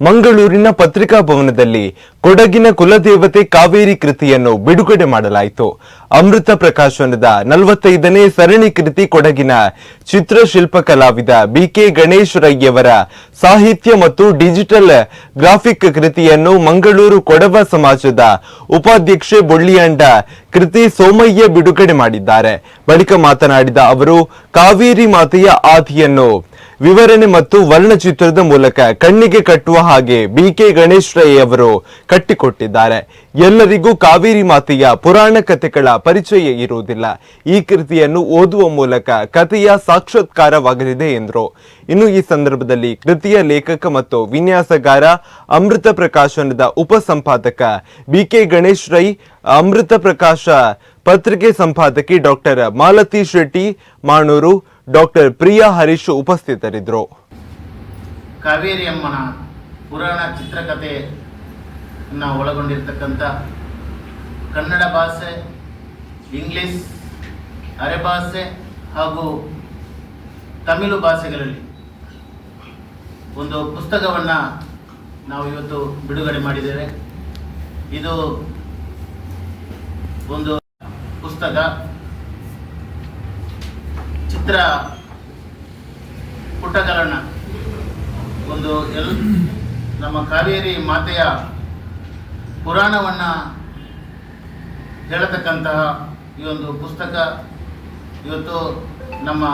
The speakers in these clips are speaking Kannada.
ಮಂಗಳೂರಿನ ಪತ್ರಿಕಾ ಭವನದಲ್ಲಿ ಕೊಡಗಿನ ಕುಲದೇವತೆ ಕಾವೇರಿ ಕೃತಿಯನ್ನು ಬಿಡುಗಡೆ ಮಾಡಲಾಯಿತು. ಅಮೃತ ಪ್ರಕಾಶನದ ನಲವತ್ತೈದನೇ ಸರಣಿ ಕೃತಿ ಕೊಡಗಿನ ಚಿತ್ರಶಿಲ್ಪ ಕಲಾವಿದ ಬಿಕೆ ಗಣೇಶ್ ರೈಯವರ ಸಾಹಿತ್ಯ ಮತ್ತು ಡಿಜಿಟಲ್ ಗ್ರಾಫಿಕ್ ಕೃತಿಯನ್ನು ಮಂಗಳೂರು ಕೊಡವ ಸಮಾಜದ ಉಪಾಧ್ಯಕ್ಷೆ ಬೊಳ್ಳಿಯಂಡ ಕೃತಿ ಸೋಮಯ್ಯ ಬಿಡುಗಡೆ ಮಾಡಿದ್ದಾರೆ. ಬಳಿಕ ಮಾತನಾಡಿದ ಅವರು, ಕಾವೇರಿ ಮಾತೆಯ ಆದಿಯನ್ನು ವಿವರಣೆ ಮತ್ತು ವರ್ಣಚಿತ್ರದ ಮೂಲಕ ಕಣ್ಣಿಗೆ ಕಟ್ಟುವ ಹಾಗೆ ಬಿ ಕೆ ಗಣೇಶ್ ರೈ ಅವರು ಕಟ್ಟಿಕೊಟ್ಟಿದ್ದಾರೆ. ಎಲ್ಲರಿಗೂ ಕಾವೇರಿ ಮಾತೆಯ ಪುರಾಣ ಕಥೆಗಳ ಪರಿಚಯ ಇರುವುದಿಲ್ಲ. ಈ ಕೃತಿಯನ್ನು ಓದುವ ಮೂಲಕ ಕಥೆಯ ಸಾಕ್ಷಾತ್ಕಾರವಾಗಲಿದೆ ಎಂದರು. ಇನ್ನು ಈ ಸಂದರ್ಭದಲ್ಲಿ ಕೃತಿಯ ಲೇಖಕ ಮತ್ತು ವಿನ್ಯಾಸಗಾರ ಅಮೃತ ಪ್ರಕಾಶನದ ಉಪಸಂಪಾದಕ ಬಿಕೆ ಗಣೇಶ್ ರೈ, ಅಮೃತ ಪ್ರಕಾಶ ಪತ್ರಿಕೆ ಸಂಪಾದಕಿ ಡಾಕ್ಟರ್ ಮಾಲತಿ ಶೆಟ್ಟಿ, ಮಾಣೂರು ಡಾಕ್ಟರ್ ಪ್ರಿಯಾ ಹರೀಶ್ ಉಪಸ್ಥಿತರಿದ್ದರು. ಕಾವೇರಿ ಅಮ್ಮನ ಪುರಾಣ ಚಿತ್ರಕಥೆಯನ್ನು ಒಳಗೊಂಡಿರ್ತಕ್ಕಂಥ ಕನ್ನಡ ಭಾಷೆ, ಇಂಗ್ಲಿಷ್ ಅರೆಭಾಷೆ ಹಾಗೂ ತಮಿಳು ಭಾಷೆಗಳಲ್ಲಿ ಒಂದು ಪುಸ್ತಕವನ್ನು ನಾವು ಇವತ್ತು ಬಿಡುಗಡೆ ಮಾಡಿದ್ದೇವೆ. ಇದು ಒಂದು ಪುಸ್ತಕ. ಚಿತ್ರ ಪುಟಗಳನ್ನು ಒಂದು ಎಲ್ ನಮ್ಮ ಕಾವೇರಿ ಮಾತೆಯ ಪುರಾಣವನ್ನು ಹೇಳತಕ್ಕಂತಹ ಈ ಒಂದು ಪುಸ್ತಕ. ಇವತ್ತು ನಮ್ಮ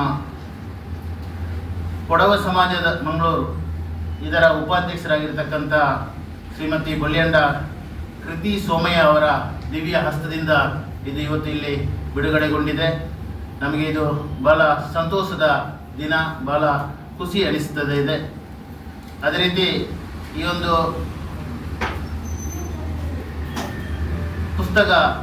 ಕೊಡವ ಸಮಾಜದ ಮಂಗಳೂರು, ಇದರ ಉಪಾಧ್ಯಕ್ಷರಾಗಿರ್ತಕ್ಕಂಥ ಶ್ರೀಮತಿ ಬಳ್ಳಿಯಂಡ ಕೃತಿ ಸೋಮಯ್ಯ ಅವರ ದಿವ್ಯ ಹಸ್ತದಿಂದ ಇದು ಇವತ್ತು ಇಲ್ಲಿ ಬಿಡುಗಡೆಗೊಂಡಿದೆ. ನಮಗೆ ಇದು ಬಹಳ ಸಂತೋಷದ ದಿನ ಬಹಳ ಖುಷಿ ಅನಿಸ್ತದೆ ಇದೆ. ಅದೇ ರೀತಿ ಈ ಒಂದು ಪುಸ್ತಕ